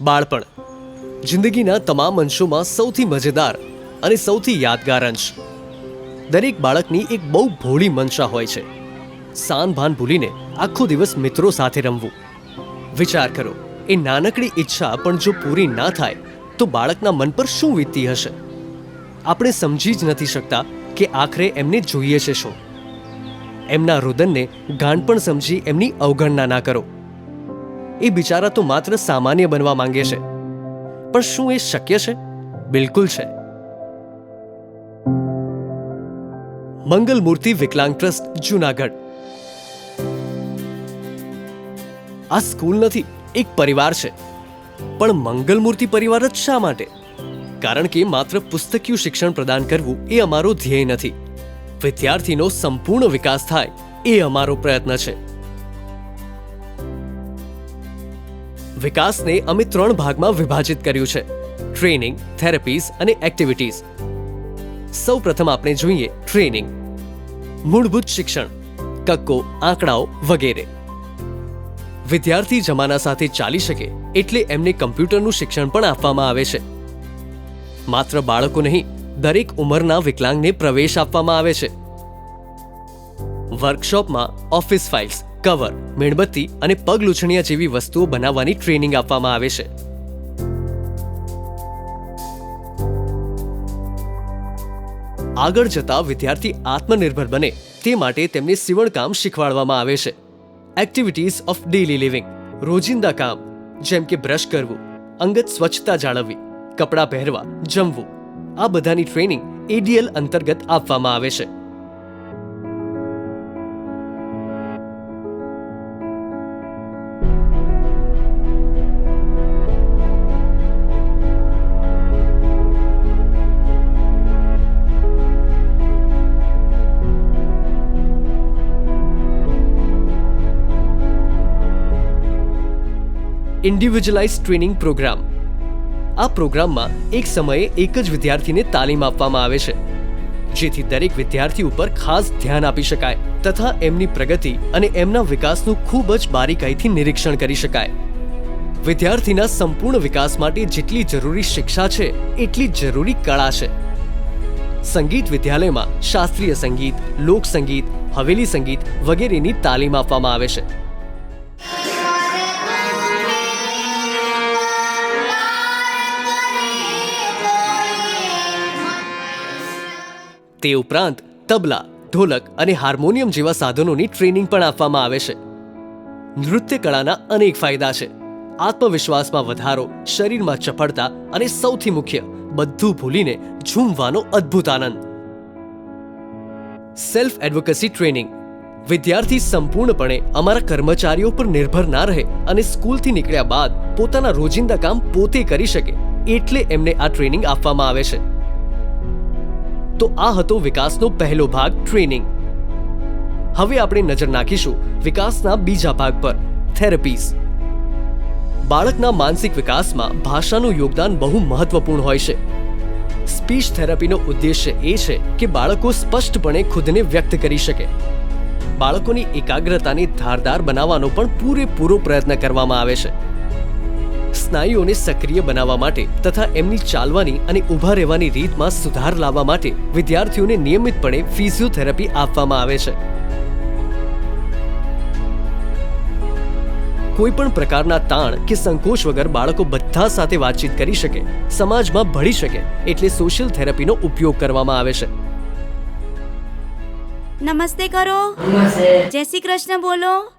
બાળપણ. જિંદગીના તમામ અંશોમાં સૌથી મજેદાર અને સૌથી યાદગાર અંશ. દરેક બાળકની એક બહુ ભોળી મનસા હોય છે. સાન ભાન ભૂલીને આખો દિવસ મિત્રો સાથે રમવું. વિચાર કરો, એ નાનકડી ઈચ્છા પણ જો પૂરી ના થાય, તો બાળકના મન પર શું વીતતી હશે? આપણે સમજી જ નથી શકતા કે આખરે એમને જોઈએ છે શું. એમના રુદનને ગાંડ પણ સમજી એમની અવગણના ના કરો. એ બિચારા તો માત્ર સામાન્ય બનવા માંગે છે. પણ શું એ શક્ય છે? બિલકુલ છે. મંગલ મૂર્તિ વિકલાંગ ટ્રસ્ટ, જુનાગઢ. આ સ્કૂલ નથી, એક પરિવાર છે. પણ મંગલ મૂર્તિ પરિવાર જ શા માટે? કારણ કે માત્ર પુસ્તકીય શિક્ષણ પ્રદાન કરવું એ અમારો ધ્યેય નથી. વિદ્યાર્થીનો સંપૂર્ણ વિકાસ થાય એ અમારો પ્રયત્ન છે. વિકાસને અમે ત્રણ ભાગમાં વિભાજિત કર્યું છે. ટ્રેનિંગ થેરેપીઝ અને એક્ટિવિટીઝ સૌ પ્રથમ આપણે જોઈએ ટ્રેનિંગ મૂળભૂત શિક્ષણ, કક્કો, આંકડાઓ વગેરે. વિદ્યાર્થી જમાના સાથે ચાલી શકે એટલે એમને કમ્પ્યુટરનું શિક્ષણ પણ આપવામાં આવે છે. માત્ર બાળકો નહીં, દરેક ઉંમરના વિકલાંગને પ્રવેશ આપવામાં આવે છે. વર્કશોપમાં ઓફિસ ફાઇલ્સ કવર, મીણબત્તી અને પગ લૂછણિયા જેવી વસ્તુઓ બનાવવાની ટ્રેનિંગ આપવામાં આવે છે. આગળ જતા વિદ્યાર્થી આત્મનિર્ભર બને, તે માટે તેમને સીવણકામ શીખવાડવામાં આવે છે. એક્ટિવિટીઝ ઓફ ડેલી લિવિંગ રોજિંદા કામ, જેમ કે બ્રશ કરવું, અંગત સ્વચ્છતા જાળવવી, કપડાં પહેરવા, જમવું, આ બધાની ટ્રેનિંગ એડીએલ અંતર્ગત આપવામાં આવે છે. ઇન્ડિવિજ્યુઅલાઇઝ ટ્રેનિંગ પ્રોગ્રામ આ પ્રોગ્રામમાં એક સમયે એક જ વિદ્યાર્થીને તાલીમ આપવામાં આવે છે, જેથી દરેક વિદ્યાર્થી ઉપર ખાસ ધ્યાન આપી શકાય તથા એમની પ્રગતિ અને એમના વિકાસનું ખૂબ જ બારીકાઈથી નિરીક્ષણ કરી શકાય. વિદ્યાર્થીના સંપૂર્ણ વિકાસ માટે જેટલી જરૂરી શિક્ષા છે, એટલી જરૂરી કળા છે. સંગીત વિદ્યાલયમાં શાસ્ત્રીય સંગીત લોક સંગીત હવેલી સંગીત વગેરેની તાલીમ આપવામાં આવે છે. તે ઉપરાંત તબલા, ઢોલક અને હાર્મોનિયમ જેવા સાધનોની ટ્રેનિંગ પણ આપવામાં આવે છે. નૃત્ય કળાના અનેક ફાયદા છે. આત્મવિશ્વાસમાં વધારો, શરીરમાં ચપળતા અને સૌથી મુખ્ય, બધું ભૂલીને ઝૂમવાનો અદ્ભુત આનંદ. Self advocacy training. વિદ્યાર્થી સંપૂર્ણપણે અમારા કર્મચારીઓ પર નિર્ભર ના રહે અને સ્કૂલથી નીકળ્યા બાદ પોતાના રોજિંદા કામ પોતે કરી શકે, એટલે એમને આ ટ્રેનિંગ આપવામાં આવે છે. તો આ હતો વિકાસનો પહેલો ભાગ, ટ્રેનિંગ. હવે આપણે નજર નાખીશું વિકાસના બીજા ભાગ પર, થેરપીઝ. બાળકના માનસિક વિકાસમાં ભાષાનું યોગદાન બહુ મહત્વપૂર્ણ હોય છે. સ્પીચ થેરપીનો ઉદ્દેશ્ય એ છે કે બાળકો સ્પષ્ટપણે ખુદને વ્યક્ત કરી શકે. બાળકોની એકાગ્રતાને ધારદાર બનાવવાનો પણ પૂરેપૂરો પ્રયત્ન કરવામાં આવે છે. સ્નાયુઓને સક્રિય બનાવવા માટે તથા એમની ચાલવાની અને ઊભા રહેવાની રીતમાં સુધાર લાવવા માટે વિદ્યાર્થીઓને નિયમિતપણે ફિઝિયોથેરાપી આપવામાં આવે છે. કોઈ પણ પ્રકારના તાણ કે સંકોચ વગર બાળકો બધા સાથે વાતચીત કરી શકે સમાજમાં ભળી શકે એટલે સોશિયલ થેરપીનો ઉપયોગ કરવામાં આવે છે. નમસ્તે કરો. જય શ્રી કૃષ્ણ બોલો.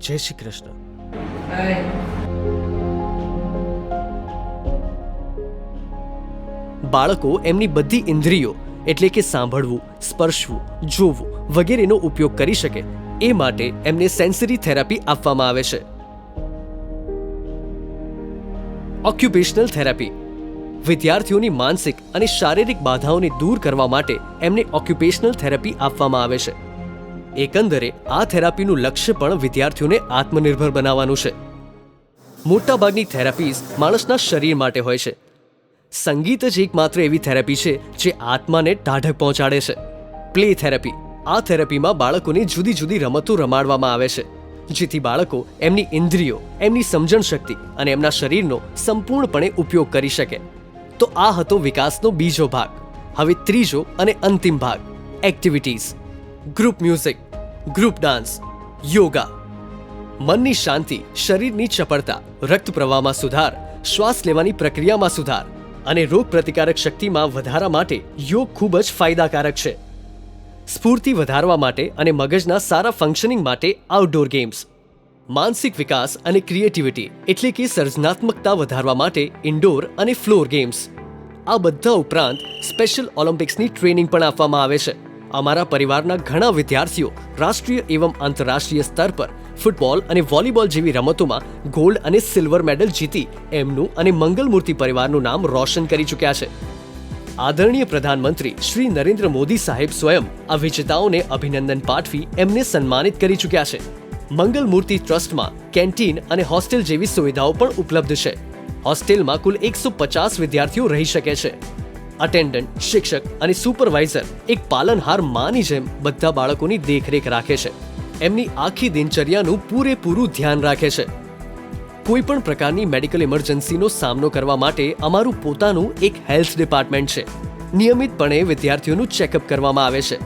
જય શ્રી કૃષ્ણ. બાળકો એમની બધી ઇન્દ્રિયો, એટલે કે સાંભળવું, સ્પર્શવું, જોવું વગેરેનો ઉપયોગ કરી શકે. એ માટે એમને સેન્સરી થેરાપી આપવામાં આવે છે. ઓક્યુપેશનલ થેરાપી વિદ્યાર્થીઓની માનસિક અને શારીરિક બાધાઓને દૂર કરવા માટે એમને ઓક્યુપેશનલ થેરાપી આપવામાં આવે છે. એકંદરે, આ થેરાપીનું લક્ષ્ય પણ વિદ્યાર્થીઓને આત્મનિર્ભર બનાવવાનું છે. મોટાભાગની થેરાપીઝ માણસના શરીર માટે હોય છે. સંગીત જ એકમાત્ર એવી થેરેપી છે જે આત્માને ટાઢક પહોંચાડે છે. Play therapy. આ થેરેપીમાં બાળકોને જુદી જુદી રમતો રમાડવામાં આવે છે. જેથી બાળકો એમની ઇન્દ્રિયો, એમની સમજણ શક્તિ અને એમના શરીરનો સંપૂર્ણપણે ઉપયોગ કરી શકે. તો આ હતો વિકાસનો બીજો ભાગ. હવે ત્રીજો અને અંતિમ ભાગ. Activities group music group dance yoga મનની શાંતિ, શરીરની ચપળતા, રક્ત પ્રવાહમાં સુધાર, શ્વાસ લેવાની પ્રક્રિયામાં સુધાર. અને રોગ પ્રતિકારક શક્તિમાં વધારા માટે યોગ ખૂબ જ ફાયદાકારક છે. સ્ફૂર્તિ વધારવા માટે અને મગજના સારા ફંક્શનિંગ માટે આઉટડોર ગેમ્સ માનસિક વિકાસ અને ક્રિએટિવિટી એટલે કે સર્જનાત્મકતા વધારવા માટે ઇન્ડોર અને ફ્લોર ગેમ્સ આ બધા ઉપરાંત સ્પેશિયલ ઓલિમ્પિક્સની ટ્રેનિંગ પણ આપવામાં આવે છે. અમારા પરિવારના ઘણા વિદ્યાર્થીઓ રાષ્ટ્રીય એવં આંતરરાષ્ટ્રીય સ્તર પર ફૂટબોલ અને વોલીબોલ જેવી રમતોમાં ગોલ્ડ અને સિલ્વર મેડલ જીતી એમનું અને મંગલમૂર્તિ પરિવારનું નામ રોશન કરી ચૂક્યા છે. આદરણીય પ્રધાનમંત્રી શ્રી નરેન્દ્ર મોદી સાહેબ સ્વયં આ વિજેતાઓને અભિનંદન પાઠવી એમને સન્માનિત કરી ચૂક્યા છે. મંગલ મૂર્તિ ટ્રસ્ટમાં કેન્ટીન અને હોસ્ટેલ જેવી સુવિધાઓ પણ ઉપલબ્ધ છે. હોસ્ટેલમાં કુલ એકસો પચાસ વિદ્યાર્થીઓ રહી શકે છે. અટેન્ડન્ટ, શિક્ષક અને સુપરવાઇઝર એક પાલનહાર માની જેમ બધા બાળકોની દેખરેખ રાખે છે. એમની આખી દિનચર્યાનું પૂરેપૂરું ધ્યાન રાખે છે. કોઈ પણ પ્રકારની મેડિકલ ઇમરજન્સીનો સામનો કરવા માટે અમારું પોતાનું એક હેલ્થ ડિપાર્ટમેન્ટ છે. નિયમિતપણે વિદ્યાર્થીઓનું ચેકઅપ કરવામાં આવે છે.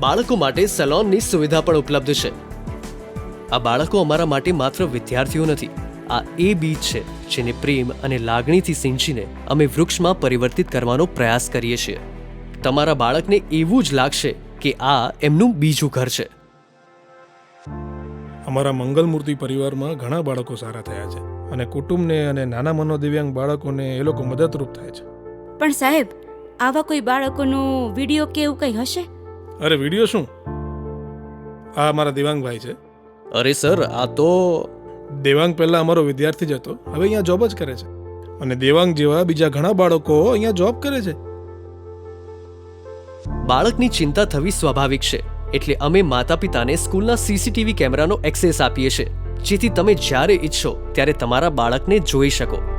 બાળકો માટે સલોનની સુવિધા પણ ઉપલબ્ધ છે. આ બાળકો અમારા માટે માત્ર વિદ્યાર્થીઓ નથી, આ એ બીજ છે જેને પ્રેમ અને લાગણીથી સિંચીને અમે વૃક્ષમાં પરિવર્તિત કરવાનો પ્રયાસ કરીએ છીએ. તમારા બાળકને એવું જ લાગશે કે આ એમનું બીજું ઘર છે. અમારા મંગલમૂર્તિ પરિવારમાં ઘણા બાળકો સારા થયા છે અને કુટુંબને અને નાના મનોદિવ્યાંગ બાળકોને એ લોકો મદદરૂપ થાય છે. પણ સાહેબ આવા કોઈ બાળકોનો વીડિયો કે એવું કંઈ હશે? અરે વીડિયો શું? આ અમારા દેવાંગભાઈ છે. અરે સર આ તો દેવાંગ પહેલાં અમારો વિદ્યાર્થી જ હતો હવે અહીંયા જોબ જ કરે છે. અને દેવાંગ જેવા બીજા ઘણા બાળકો અહીંયા જોબ કરે છે. બાળકની ચિંતા થવી સ્વાભાવિક છે. એટલે અમે માતા પિતાને સ્કૂલના સીસીટીવી કેમેરાનો એક્સેસ આપીએ છીએ. જેથી તમે જ્યારે ઈચ્છો ત્યારે તમારા બાળકને જોઈ શકો.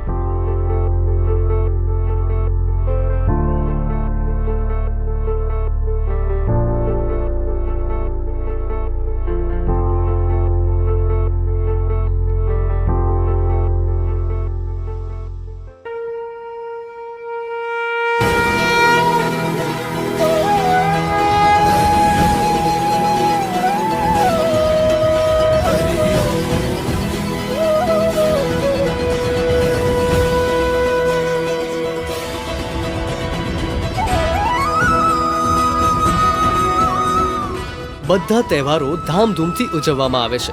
બધા તહેવારો ધામધૂમથી ઉજવવામાં આવે છે.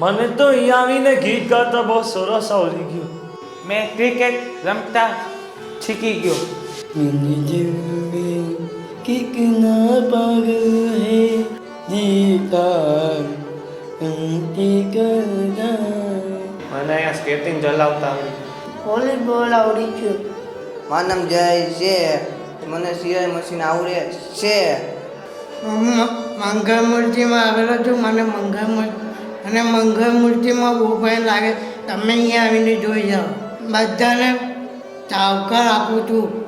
મને તો અહીંયા આવીને ગીત ગાતા બહુ સરસ આવડી ગયો. મેં ક્રિકેટ રમતા શીખી ગયો. મેરી દિલ મે કિકના પાગલ હે જીતા મને અહીંયા સ્કેટિંગ ચલાવતા આવડી વોલીબોલ આવડી ગયું. મારું નામ જય છે. મને સિલાઈ મશીન આવડે છે. મંગળ મૂર્તિમાં આવેલો છું. મને મંગળ મૂર્તિ અને મંગળ મૂર્તિમાં બહુ ભય લાગે. તમે અહીંયા આવીને જોઈ જાઓ. બધાને તાવકાર આપું છું.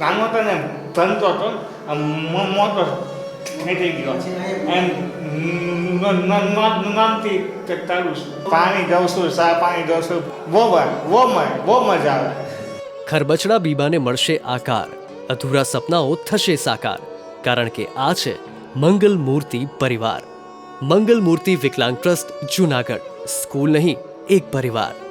નાનો હતો ને ભણતો હતો આમ મો- ખરબચડા બીબાને મળશે આકાર. અધૂરા સપનાઓ થશે સાકાર. કારણ કે આ છે મંગલ મૂર્તિ પરિવાર. મંગલ મૂર્તિ વિકલાંગ ટ્રસ્ટ જુનાગઢ. સ્કૂલ નહીં, એક પરિવાર.